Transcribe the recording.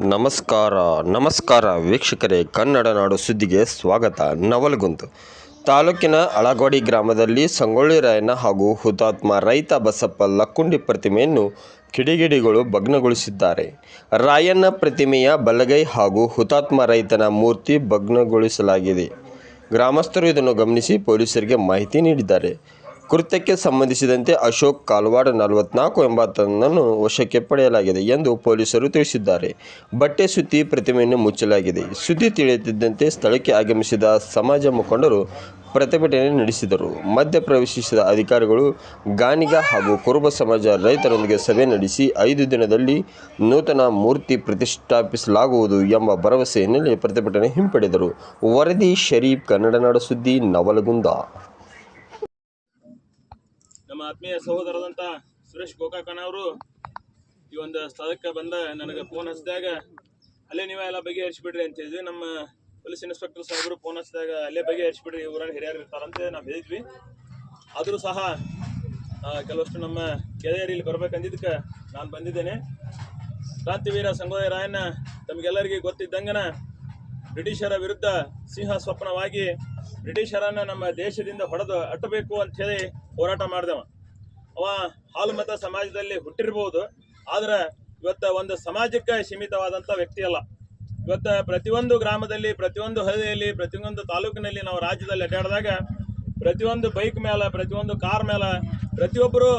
ನಮಸ್ಕಾರ ನಮಸ್ಕಾರ ವೀಕ್ಷಕರೇ, ಕನ್ನಡ ನಾಡು ಸುದ್ದಿಗೆ ಸ್ವಾಗತ. ನವಲಗುಂದು ತಾಲೂಕಿನ ಅಳಗೋಡಿ ಗ್ರಾಮದಲ್ಲಿ ಸಂಗೊಳ್ಳಿ ರಾಯಣ್ಣ ಹಾಗೂ ಹುತಾತ್ಮ ರೈತ ಬಸಪ್ಪ ಲಕ್ಕುಂಡಿ ಪ್ರತಿಮೆಯನ್ನು ಕಿಡಿಗಿಡಿಗಳು ಭಗ್ನಗೊಳಿಸಿದ್ದಾರೆ. ರಾಯಣ್ಣ ಪ್ರತಿಮೆಯ ಬಲಗೈ ಹಾಗೂ ಹುತಾತ್ಮ ರೈತನ ಮೂರ್ತಿ ಭಗ್ನಗೊಳಿಸಲಾಗಿದೆ. ಗ್ರಾಮಸ್ಥರು ಇದನ್ನು ಗಮನಿಸಿ ಪೊಲೀಸರಿಗೆ ಮಾಹಿತಿ ನೀಡಿದ್ದಾರೆ. ಕೃತ್ಯಕ್ಕೆ ಸಂಬಂಧಿಸಿದಂತೆ ಅಶೋಕ್ ಕಾಲ್ವಾಡ್ ನಲವತ್ನಾಲ್ಕು ಎಂಬಾತನನ್ನು ವಶಕ್ಕೆ ಪಡೆಯಲಾಗಿದೆ ಎಂದು ಪೊಲೀಸರು ತಿಳಿಸಿದ್ದಾರೆ. ಬಟ್ಟೆ ಸುತ್ತಿ ಪ್ರತಿಮೆಯನ್ನು ಮುಚ್ಚಲಾಗಿದೆ. ಸುದ್ದಿ ತಿಳಿಯುತ್ತಿದ್ದಂತೆ ಸ್ಥಳಕ್ಕೆ ಆಗಮಿಸಿದ ಸಮಾಜ ಮುಖಂಡರು ಪ್ರತಿಭಟನೆ ನಡೆಸಿದರು. ಮಧ್ಯ ಪ್ರವೇಶಿಸಿದ ಅಧಿಕಾರಿಗಳು ಗಾನಿಗ ಹಾಗೂ ಕುರುಬ ಸಮಾಜ ರೈತರೊಂದಿಗೆ ಸಭೆ ನಡೆಸಿ ಐದು ದಿನದಲ್ಲಿ ನೂತನ ಮೂರ್ತಿ ಪ್ರತಿಷ್ಠಾಪಿಸಲಾಗುವುದು ಎಂಬ ಭರವಸೆ ಹಿನ್ನೆಲೆ ಪ್ರತಿಭಟನೆ ಹಿಂಪಡೆದರು. ವರದಿ, ಶರೀಫ್, ಕನ್ನಡ ನಾಡು ಸುದ್ದಿ, ನವಲಗುಂದ. ಆತ್ಮೀಯ ಸಹೋದರದಂತ ಸುರೇಶ್ ಗೋಕಾಕಣ ಅವರು ಈ ಒಂದು ಸ್ಥಳಕ್ಕೆ ಬಂದ ನನಗೆ ಫೋನ್ ಹಚ್ಚಿದಾಗ, ಅಲ್ಲೇ ನೀವೇ ಎಲ್ಲ ಬಗೆಹರಿಸ್ಬಿಡ್ರಿ ಅಂತ ಹೇಳಿದ್ವಿ. ನಮ್ಮ ಪೊಲೀಸ್ ಇನ್ಸ್ಪೆಕ್ಟರ್ ಸಾಹೇಬರು ಫೋನ್ ಹಚ್ಚಿದಾಗ, ಅಲ್ಲೇ ಬಗೆಹರಿಸ್ಬಿಡ್ರಿ ಊರಲ್ಲಿ ಹಿರಿಯರು ಇರ್ತಾರಂತೆ ನಾವು ಹೇಳಿದ್ವಿ. ಆದರೂ ಸಹ ಕೆಲವಷ್ಟು ನಮ್ಮ ಗೆಳೆಯರು ಇಲ್ಲಿ ಬರ್ಬೇಕಂದಿದ್ದಕ್ಕೆ ನಾನು ಬಂದಿದ್ದೇನೆ. ಕ್ರಾಂತಿವೀರ ಸಂಗೊಳ್ಳಿ ರಾಯಣ್ಣ, ತಮಗೆಲ್ಲರಿಗೂ ಗೊತ್ತಿದ್ದಂಗನ ಬ್ರಿಟಿಷರ ವಿರುದ್ಧ ಸಿಂಹ ಸ್ವಪ್ನವಾಗಿ ಬ್ರಿಟಿಷರನ್ನ ನಮ್ಮ ದೇಶದಿಂದ ಹೊಡೆದು ಅಟ್ಟಬೇಕು ಅಂತ ಹೇಳಿ ಹೋರಾಟ ಮಾಡಿದವ. ಅವ ಹಾಲು ಮತ ಸಮಾಜದಲ್ಲಿ ಹುಟ್ಟಿರ್ಬೋದು, ಆದ್ರೆ ಇವತ್ತ ಒಂದು ಸಮಾಜಕ್ಕೆ ಸೀಮಿತವಾದಂಥ ವ್ಯಕ್ತಿ ಅಲ್ಲ. ಇವತ್ತ ಪ್ರತಿಯೊಂದು ಗ್ರಾಮದಲ್ಲಿ, ಪ್ರತಿಯೊಂದು ಹಳ್ಳಿಯಲ್ಲಿ, ಪ್ರತಿಯೊಂದು ತಾಲೂಕಿನಲ್ಲಿ ನಾವು ರಾಜ್ಯದಲ್ಲಿ ಅಡ್ಡಾಡಿದಾಗ ಪ್ರತಿಯೊಂದು ಬೈಕ್ ಮೇಲೆ, ಪ್ರತಿಯೊಂದು ಕಾರ್ ಮೇಲೆ ಪ್ರತಿಯೊಬ್ಬರು